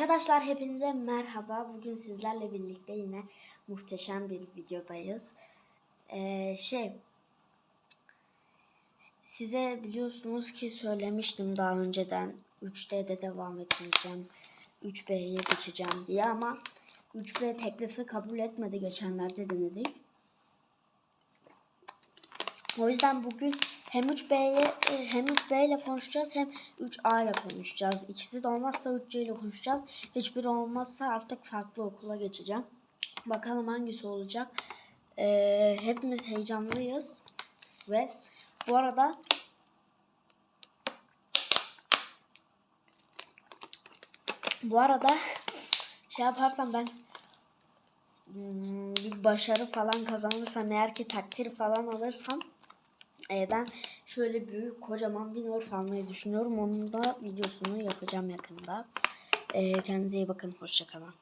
Arkadaşlar hepinize merhaba. Bugün sizlerle birlikte yine muhteşem bir videodayız. Ee, şey size biliyorsunuz ki söylemiştim daha önceden 3D'de devam etmeyeceğim. 3B'ye geçeceğim diye ama 3B teklifi kabul etmedi geçenlerde denedik. O yüzden bugün hem 3B'ye e, hem 3B ile konuşacağız hem 3A ile konuşacağız. İkisi de olmazsa 3C ile konuşacağız. Hiçbiri olmazsa artık farklı okula geçeceğim. Bakalım hangisi olacak. Ee, hepimiz heyecanlıyız. Ve bu arada bu arada şey yaparsam ben hmm, bir başarı falan kazanırsam eğer ki takdir falan alırsam e, ben şöyle büyük kocaman bir Norf almayı düşünüyorum. Onun da videosunu yapacağım yakında. E, kendinize iyi bakın. Hoşçakalın.